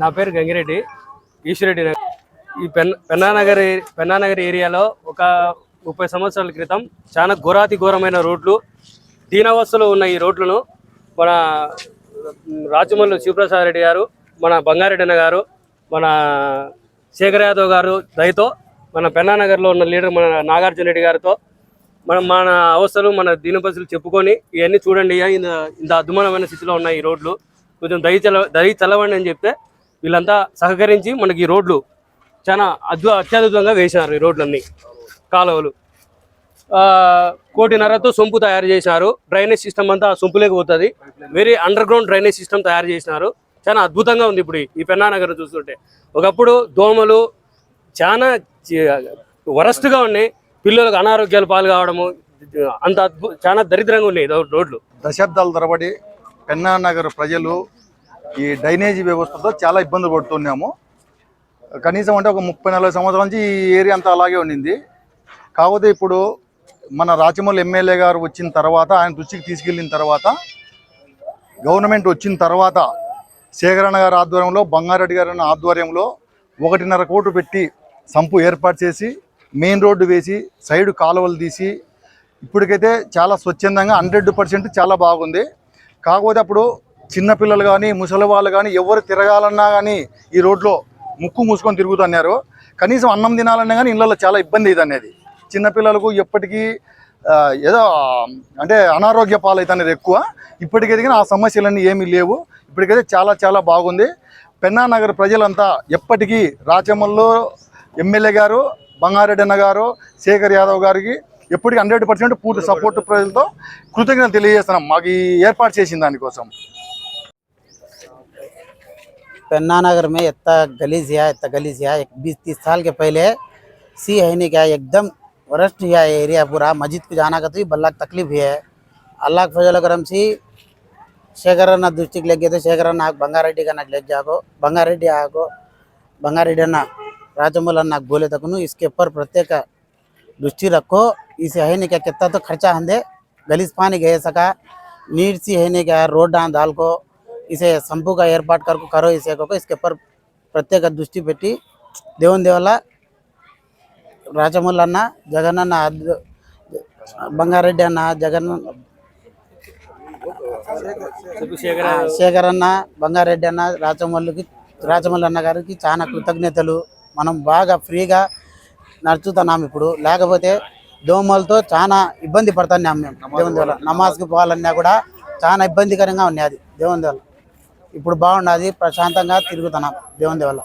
నా పేరు గంగిరెడ్డి ఈశ్వరెడ్డి ఈ పెన్ పెన్నానగర్ పెన్నానగర్ ఏరియాలో ఒక ముప్పై సంవత్సరాల క్రితం చాలా ఘోరాతి ఘోరమైన రోడ్లు దీనావస్థలో ఉన్న ఈ రోడ్లను మన రాజమల్లు శివప్రసాద్ రెడ్డి గారు మన బంగారెడ్డి అన్న గారు మన శేఖర్ యాదవ్ గారు దయతో మన పెన్నానగర్లో ఉన్న లీడర్ మన నాగార్జున రెడ్డి గారితో మనం మన అవస్థలు మన దీనపరిస్థితులు చెప్పుకొని ఇవన్నీ చూడండి. ఇంత ఇంత అద్భుతమైన స్థితిలో ఉన్నాయి ఈ రోడ్లు. కొంచెం దయ చల దయ చల్లవండి అని చెప్తే వీళ్ళంతా సహకరించి మనకి ఈ రోడ్లు చాలా అద్భు అత్యద్భుతంగా వేసినారు ఈ రోడ్లన్నీ కాలువలు. కోటిన్నరతో సొంపు తయారు చేసినారు డ్రైనేజ్ సిస్టమ్ అంతా సొంపులేకి పోతుంది. Very underground drainage system తయారు చేసినారు. చాలా అద్భుతంగా ఉంది ఇప్పుడు ఈ పెన్నానగరం చూస్తుంటే. ఒకప్పుడు దోమలు చాలా వరస్ట్గా ఉన్నాయి. పిల్లలకు అనారోగ్యాలు పాలు కావడము అంత అద్భుత చాలా దరిద్రంగా ఉన్నాయి రోడ్లు. దశాబ్దాల తరబడి పెన్నా నగర్ ప్రజలు ఈ డ్రైనేజీ వ్యవస్థతో చాలా ఇబ్బందులు పడుతున్నాము. కనీసం అంటే ఒక ముప్పై నలభై సంవత్సరాల నుంచి ఈ ఏరియా అంతా అలాగే ఉండింది. కాకపోతే ఇప్పుడు మన రాచమల్లి ఎమ్మెల్యే గారు వచ్చిన తర్వాత ఆయన దృష్టికి తీసుకెళ్ళిన తర్వాత గవర్నమెంట్ వచ్చిన తర్వాత శేఖరణ గారి ఆధ్వర్యంలో బంగారెడ్డి గారి ఆధ్వర్యంలో ఒకటిన్నర కోట్లు పెట్టి సంపు ఏర్పాటు చేసి మెయిన్ రోడ్డు వేసి సైడ్ కాలువలు తీసి ఇప్పటికైతే చాలా స్వచ్ఛందంగా హండ్రెడ్ పర్సెంట్ చాలా బాగుంది. కాకపోతే అప్పుడు చిన్నపిల్లలు కానీ ముసలి వాళ్ళు కానీ ఎవరు తిరగాలన్నా కానీ ఈ రోడ్లో ముక్కు మూసుకొని తిరుగుతున్నారు కనీసం అన్నం తినాలన్నా కానీ ఇళ్ళల్లో చాలా ఇబ్బంది ఇది అనేది. చిన్నపిల్లలకు ఎప్పటికీ ఏదో అంటే అనారోగ్య పాలవుతున్నారు ఎక్కువ. ఇప్పటికైతే కానీ ఆ సమస్యలన్నీ ఏమీ లేవు. ఇప్పటికైతే చాలా చాలా బాగుంది. పెన్నా నగర్ ప్రజలంతా ఎప్పటికీ రాచమల్లో ఎమ్మెల్యే గారు బంగారెడ్డి అన్న గారు శేఖర్ యాదవ్ గారికి ఎప్పటికీ హండ్రెడ్ పర్సెంట్ పూర్తి సపోర్ట్ ప్రజలతో కృతజ్ఞత తెలియజేస్తున్నాం. మాకు ఈ ఏర్పాటు చేసిన దానికోసం. पन्ना नगर में इतना गली है इतना गली है एक बीस तीस साल के पहले सी है नहीं क्या, एकदम वरस्ट है एरिया पूरा, मस्जिद को जाना का तो बल्ला तकलीफ़ ही है। अल्लाह फजल करम सी ಶೇಖರನ್ನ ದೃಷ್ಟಿಗೆ ना ಶೇಖರನ್ನ ಹಾಕಿ ಬಂಗಾರೆಡ್ಡಿಗೆ ನಾಲ್ಕು ಲಜ್ಜೆ ಹಾಕೋ ಬಂಗಾರೆಡ್ಡಿ ಹಾಕೋ ಬಂಗಾರೆಡ್ಡಿನ ರಾಜಮೂಲನ್ನ ಹಾಕಿ गोले ತಗೂ इसके ऊपर प्रत्येक दृष्टि रखो, इसे है नहीं क्या, कितना तो खर्चा हंदे गलीस पानी गए सका नीट सी है नहीं क्या, रोड डाल को इसे संपू का ఏర్పాటు కరకు కరో ఇసే కొక इसके ऊपर ప్రత్యేక దృష్టి పెట్టి దేవుని దేవల్ల రాజమౌళి అన్న జగన్ అన్న ఆధ్వ- బంగారెడ్డి అన్న జగన్ శేఖర్ ఆ, శేఖర్ అన్న బంగారెడ్డి అన్న రాజమౌళికి రాజమౌళి అన్న గారికి చాలా కృతజ్ఞతలు మనం బాగా ఫ్రీగా నడుచుతున్నాం ఇప్పుడు లేకపోతే దోమలతో చాలా ఇబ్బంది పడుతున్నాం మేము దేవుని దేవల్ల నమాజ్కి పోవాలన్నా కూడా చాలా ఇబ్బందికరంగా ఉన్నాయి అది దేవుని దేవల్ల ఇప్పుడు బాగున్నది ప్రశాంతంగా తిరుగుతున్నాం దేవుని వల్ల